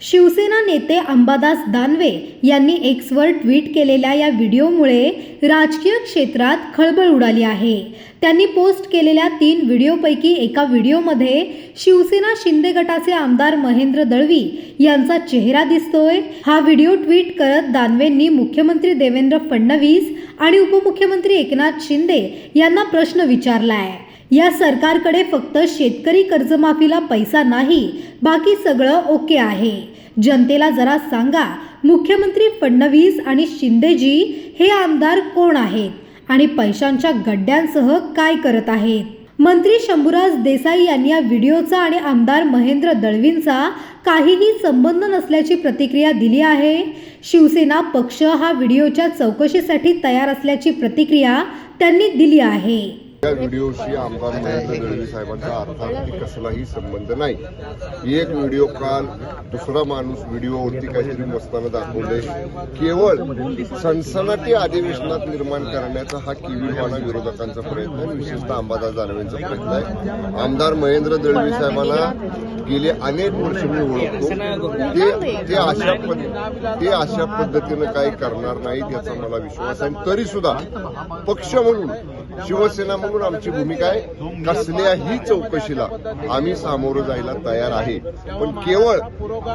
शिवसेना नेते अंबादास दानवे यांनी Xavier tweet केलेल्या या व्हिडिओमुळे राजकीय क्षेत्रात खळबळ उडाली आहे. त्यांनी पोस्ट केलेल्या तीन व्हिडिओपैकी एका व्हिडिओमध्ये शिवसेना शिंदे गटाचे आमदार महेंद्र दळवी यांचा चेहरा दिसतोय. हा व्हिडिओ ट्विट करत दानवेंनी मुख्यमंत्री देवेंद्र फडणवीस आणि उपमुख्यमंत्री एकनाथ शिंदे यांना प्रश्न विचारलाय. या सरकारकडे फक्त शेतकरी कर्जमाफीला पैसा नाही बाकी सगळं ओके आहे. जनतेला जरा सांगा मुख्यमंत्री फडणवीस आणि शिंदेजी हे आमदार कोण आहेत आणि पैशांच्या गड्ड्यांसह काय करत आहेत? मंत्री शंभूराज देसाई यांनी या व्हिडिओचा आणि आमदार महेंद्र दळवींचा काहीही संबंध नसल्याची प्रतिक्रिया दिली आहे. शिवसेना पक्ष हा व्हिडिओच्या चौकशीसाठी तयार असल्याची प्रतिक्रिया त्यांनी दिली आहे. या व्हिडिओशी आमदार महेंद्र दळवी साहेबांचा अर्थार्थी कसलाही संबंध नाही. एक व्हिडिओ काल दुसरा माणूस व्हिडिओवरती काहीतरी मस्ताना दाखवले. केवळ सनसनाटी अधिवेशनात निर्माण करण्याचा हा किवीवाना विरोधकांचा प्रयत्न आहे. विशेषतः अंबादास दानवेंचा प्रयत्न आहे. आमदार महेंद्र दळवी साहेबांना गेले अनेक वर्ष मी ओळखतो. ते अशा ते अशा पद्धतीनं काही करणार नाहीत याचा मला विश्वास आहे. तरी सुद्धा पक्ष म्हणून शिवसेना म्हणून आमची भूमिका आहे. कसल्याही चौकशीला आम्ही सामोरं जायला तयार आहे. पण केवळ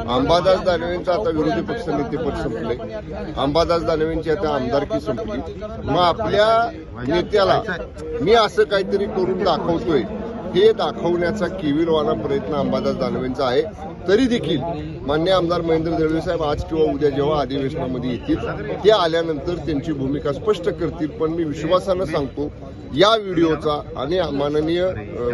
अंबादास दानवेंचा आता विरोधी पक्ष नेतेपद संपले. अंबादास दानवेंची आता आमदारकी संपली. मग आपल्या नेत्याला मी असं काहीतरी करून दाखवतोय. हे दाखवण्याचा किविलवाना प्रयत्न अंबादास दानवेंचा आहे. तरी देखील मान्य आमदार महेंद्र दळवे साहेब आज किंवा उद्या जेव्हा अधिवेशनामध्ये येतील ते आल्यानंतर त्यांची भूमिका स्पष्ट करतील. पण मी विश्वासानं सांगतो या व्हिडिओचा आणि माननीय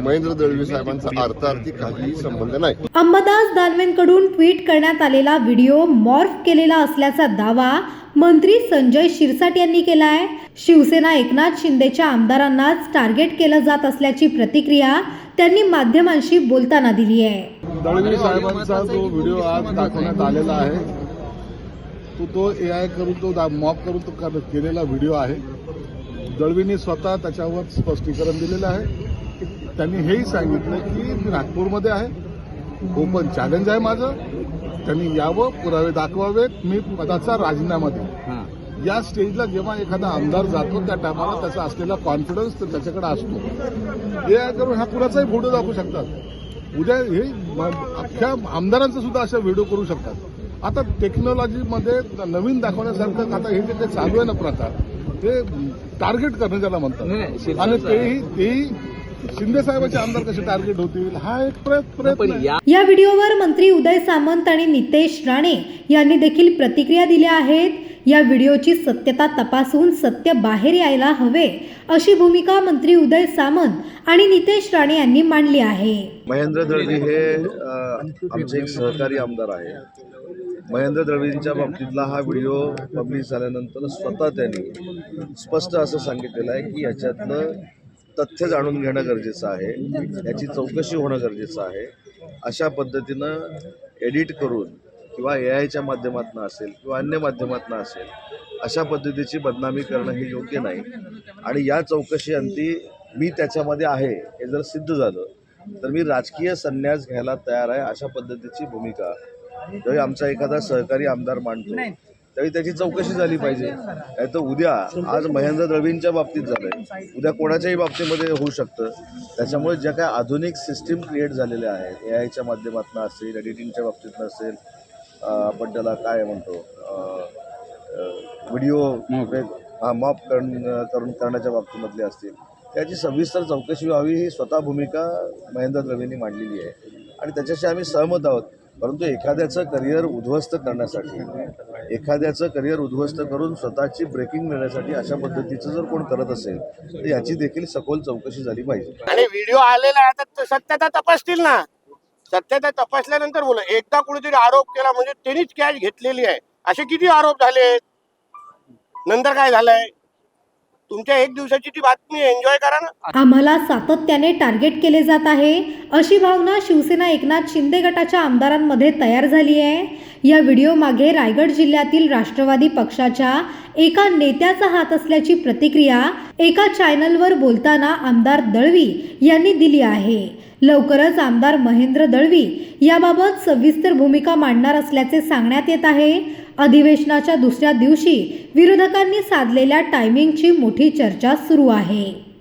महेंद्र दळवे साहेबांचा अर्थार्थी काहीही संबंध नाही. अंबादास दानवेंकडून ट्विट करण्यात आलेला व्हिडिओ मॉर्फ केलेला असल्याचा दावा मंत्री संजय शिरसाट यांनी केलाय. शिवसेना एकनाथ शिंदेच्या आमदारांनाच टार्गेट केलं जात असल्याची प्रतिक्रिया त्यांनी माध्यमांशी बोलताना दिली आहे. दळवी साहेबांचा जो व्हिडिओ आज दाखवण्यात आलेला आहे तो तो ए आय करून तो मॉप करून तो केलेला व्हिडिओ आहे. दळवींनी स्वतः त्याच्यावर स्पष्टीकरण दिलेलं आहे. त्यांनी हेही सांगितलं की मी नागपूरमध्ये आहे. ओपन चॅलेंज आहे माझं. त्यांनी यावं पुरावे दाखवावेत. मी पदाचा राजीनामा देईन. या स्टेजला जेव्हा एखादा आमदार जातो त्या टायमाला त्याचा असलेला कॉन्फिडन्स तर त्याच्याकडे असतो. हे करून हा कुणाचाही फोटो दाखवू शकतात. उद्या हे अख्ख्या आमदारांचा सुद्धा अशा व्हिडिओ करू शकतात. आता टेक्नॉलॉजीमध्ये नवीन दाखवण्यासारखं आता हे जे काही चालू आहे ना प्रथा ते टार्गेट करणं ज्याला म्हणतात. आणि तेही तेही शिंदे साहेबांचे आमदार कसे टार्गेट होतील हा एक प्रयत्न. या व्हिडिओवर मंत्री उदय सामंत आणि नितेश राणे यांनी देखील प्रतिक्रिया दिल्या आहेत. या व्हिडिओची सत्यता तपासून सत्य बाहेर यायला हवे अशी भूमिका मंत्री उदय सामंत आणि नितेश राणे यांनी मांडली आहे. महेंद्र दळवी हे आमचे एक सहकारी आमदार आहे. महेंद्र दळवींच्या बाबतीतला हा व्हिडिओ पब्लिश झाल्यानंतर स्वतः त्यांनी स्पष्ट असं सांगितलेलं आहे की याच्यातलं तथ्य जाणून घेणं गरजेचं आहे याची चौकशी होणं गरजेचं आहे. अशा पद्धतीनं एडिट करून किंवा ए आयच्या माध्यमातून असेल किंवा अन्य माध्यमातून असेल अशा पद्धतीची बदनामी करणं हे योग्य नाही. आणि या चौकशी अंती मी त्याच्यामध्ये आहे हे जर सिद्ध झालं तर मी राजकीय संन्यास घ्यायला तयार आहे अशा पद्धतीची भूमिका. ज्यावेळी आमचा एखादा सहकारी आमदार मांडतो त्यावेळी त्याची चौकशी झाली पाहिजे. नाही तर उद्या आज महेंद्र द्रवींच्या बाबतीत झालंय. उद्या कोणाच्याही बाबतीमध्ये होऊ शकतं. त्याच्यामुळे ज्या काही आधुनिक सिस्टीम क्रिएट झालेल्या आहेत ए आयच्या माध्यमातून असेल एडिटिंगच्या बाबतीतनं असेल आपण त्याला काय म्हणतो? व्हिडिओ हा मॉप करून करून करण्याच्या बाबतीमधले असतील. त्याची सविस्तर चौकशी व्हावी ही स्वतः भूमिका महेंद्र द्रवींनी मांडलेली आहे. आणि त्याच्याशी आम्ही सहमत आहोत. परंतु एखाद्याचं करिअर उद्ध्वस्त करण्यासाठी एखाद्याचं करिअर उद्ध्वस्त करून स्वतःची ब्रेकिंग मिळण्यासाठी अशा पद्धतीचं जर कोण करत असेल तर याची देखील सखोल चौकशी झाली पाहिजे. आणि व्हिडिओ आलेला आहे तर सत्यता तपासतील ना. सत्यता तपासल्यानंतर बोला एकदा कुणीतरी आरोप केला म्हणजे त्यांनीच कॅश घेतलेली आहे. असे किती आरोप झाले नंतर काय झालंय? तुमच्या एक दिवसाची ती बातमी एन्जॉय करा ना. आम्हाला सातत्याने टार्गेट केले जात आहे. अशी भावना शिवसेना एकनाथ शिंदे गटाच्या आमदारांमध्ये तयार झाली आहे. या व्हिडिओमागे रायगड जिल्ह्यातील राष्ट्रवादी पक्षाच्या एका नेत्याचा हात असल्याची प्रतिक्रिया एका चॅनलवर बोलताना आमदार दळवी यांनी दिली आहे. लवकरच आमदार महेंद्र दळवी याबाबत सविस्तर भूमिका मांडणार असल्याचे सांगण्यात येत आहे. अधिवेशनाच्या दुसऱ्या दिवशी विरोधकांनी साधलेल्या टायमिंगची मोठी चर्चा सुरू आहे.